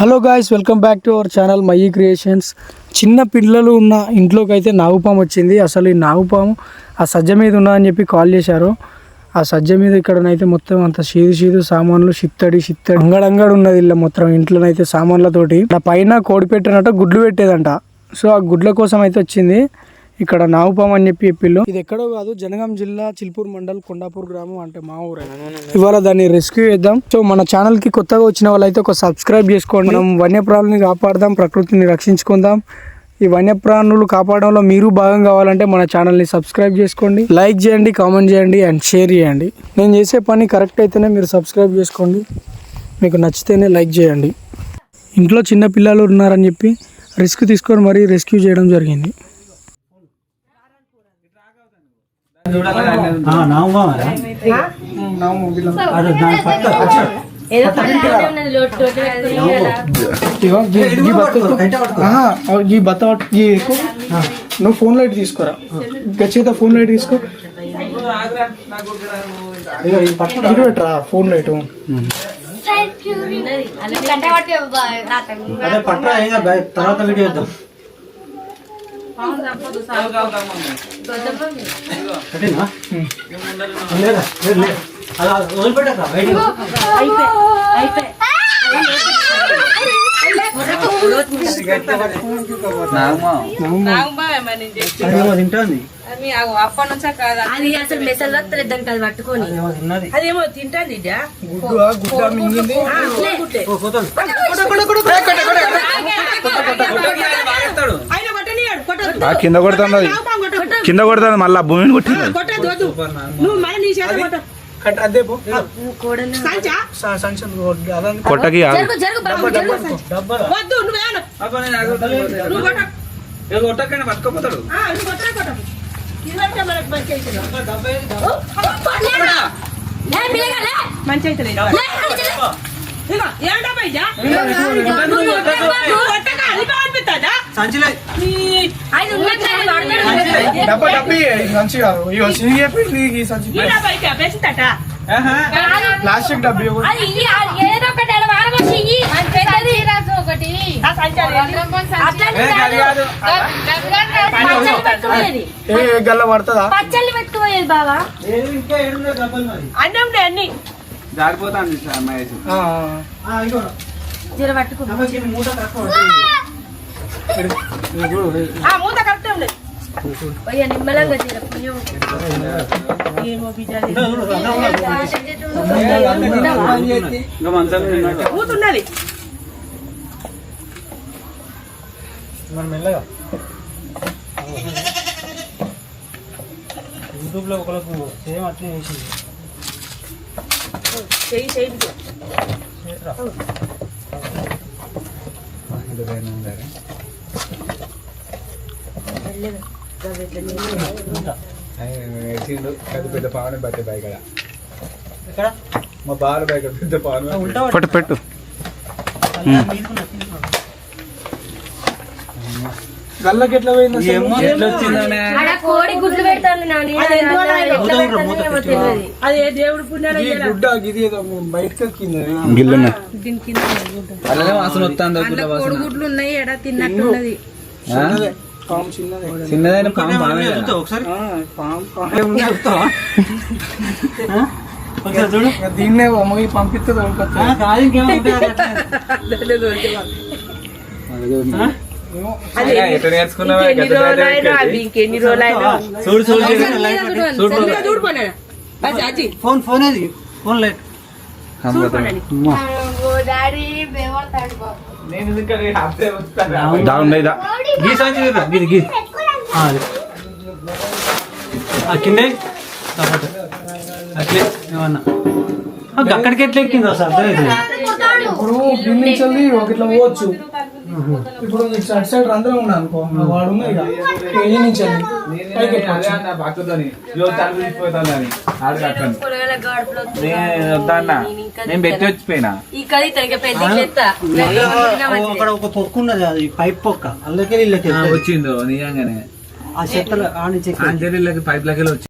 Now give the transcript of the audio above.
Hello guys welcome back to our channel my creations. చిన్న పిల్లలు ఉన్న ఇంట్లోకి అయితే నాగుపాము వచ్చింది. అసలు ఈ నాగుపాము ఆ సజ్జ మీద ఉన్నా అని చెప్పి కాల్ చేశారు. ఆ సజ్జ మీద ఇక్కడనైతే మొత్తం అంత షీదు షీదు సామాన్లు షిత్తడి షిత్తడి అంగడంగడు ఉన్నది ఇలా మొత్తం ఇంట్లోనైతే సామాన్లతోటి. నా పైన కోడి పెట్టినట్టు గుడ్లు పెట్టేదంట. సో ఆ గుడ్ల కోసం అయితే వచ్చింది. ఇక్కడ నాగుపాము అని చెప్పి చెప్పిల్లు ఇది ఎక్కడో కాదు జనగాం జిల్లా చిల్పూర్ మండల్ కొండాపూర్ గ్రామం అంటే మా ఊరే ఇవాళ దాన్ని రెస్క్యూ చేద్దాం. సో మన ఛానల్కి కొత్తగా వచ్చిన వాళ్ళైతే ఒక సబ్స్క్రైబ్ చేసుకోండి. మనం వన్యప్రాణుల్ని కాపాడదాం ప్రకృతిని రక్షించుకుందాం. ఈ వన్యప్రాణులు కాపాడడంలో మీరు భాగం కావాలంటే మన ఛానల్ని సబ్స్క్రైబ్ చేసుకోండి. లైక్ చేయండి కామెంట్ చేయండి అండ్ షేర్ చేయండి. నేను చేసే పని కరెక్ట్ అయితేనే మీరు సబ్స్క్రైబ్ చేసుకోండి. మీకు నచ్చితేనే లైక్ చేయండి. ఇంట్లో చిన్న పిల్లలు ఉన్నారని చెప్పి రిస్క్ తీసుకొని మరీ రెస్క్యూ చేయడం జరిగింది నువ్వు ఈ బత్త ఈ ఫోన్ లైట్ తీసుకోరా గచ్చేత ఫోన్ లైట్ తీసుకో. ఇటు పెట్టరా ఫోన్ లైట్ అదే పట్రా ఏం కాదు, తర్వాత వీడియో లేదు. అలా వదిలిపెట్టక బయటికి అయిపోయి అయిపోయి అదేమో తింటోంది అప్పటి నుంచా కాదా అది అసలు మెసల్ వస్తలేదు దానికి అది పట్టుకొని. అదేమో తింటాంది కింద కొడుతున్నది కింద కొడుతుంది మళ్ళీ భూమిని కొట్టింది. కట్ అదే పో. కొట్టకి ఆగు. జరుగు జరుగు బాబు జరుగు. వద్దు నువ్వేను నువ్వు కొట్ట. కొట్టకనే పట్టుకోపోతాడు. మంచి. ఇదిగో ఏంటో పైజా అనిపిస్తుందా? సంచిలే. డబ్బా డబ్బి సంచి కాదు. ఇగో సిరి చెప్పి నీకు ఈ సంచి. ప్లాస్టిక్ డబ్బి గల్ల పడుతుందా? పచ్చళ్ళు డబ్బులు మరి. అన్నం అన్ని. జారిపోతాను అమ్మాయి ఆ, ఆ, ఇగో జర పట్టుకో. మూట తక్కువ ఉంటుంది. ఆ మూత కరెక్ట్ ఉండదు పోయి నిమ్మలంగా జర పుణ్యం. ఏమో బిడ్డ ఇదో చూడు, అన్నం కూడా ఇంకా మంచం తిన్నాడు. మూత ఉన్నది మరి మెల్లగా యూట్యూబ్ లో ఒకరికి సేమ్ అట్లే చేసింది చెయ్యి చెయ్యి బిడ్డ. పెద్ద పెద్ద పావుని బట్టే బయట ఇక్కడ మా బాలు బయట పెద్ద పావును పెట్టు. పెట్టు గల్లకి ఎట్లా పోయింది? ఎట్లా వచ్చిందనే? కోడి గుడ్లు పెడతాను నాని. అది దేవుడు పుణ్యాలు గుడ్డ? గిది ఏదో బయటకి అలానే వాసన వస్తుంది కోడిగుడ్లు ఉన్నాయి ఎడ తిన్నట్టున్నది పాము చిన్నదే. చిన్నదైన పాము ఒకసారి? పాము పాము చూడు. దీన్నే అమ్మకి పంపిస్తే అది నేర్చుకున్నావా? ఇంకెన్ని రోజులైనా. చూడు చూడు చూడు. ఫోన్ ఫోన్ ఏది? Phone light. డాడీ బేవడతాడు బాబు. నేను ఇంకా అప్పుడే వస్తాను? దా ఉండేది దా గీ అది. కిందే. సపోర్ట్ అట్లే ఏమన్నా. అక్కడికి ఎట్లా ఎక్కిందో సార్ అర్థమైంది. ఇప్పుడు దీని నుంచి వెళ్ళి ఒక ఇట్లా పోవచ్చు. ఇప్పుడు సైడ్ సైడ్ రంధ్రం ఉన్నా అనుకో వాడు ఉన్నాయి. కేజీ నుంచి నేను పెట్టి వచ్చిపోయినా? అక్కడ ఒక పొక్క ఉన్నది అది పైప్ పొక్క అందుకే వచ్చిందో నిజంగానే. ఆ చెత్తలు ఆ నుంచి పైప్ లకి వచ్చి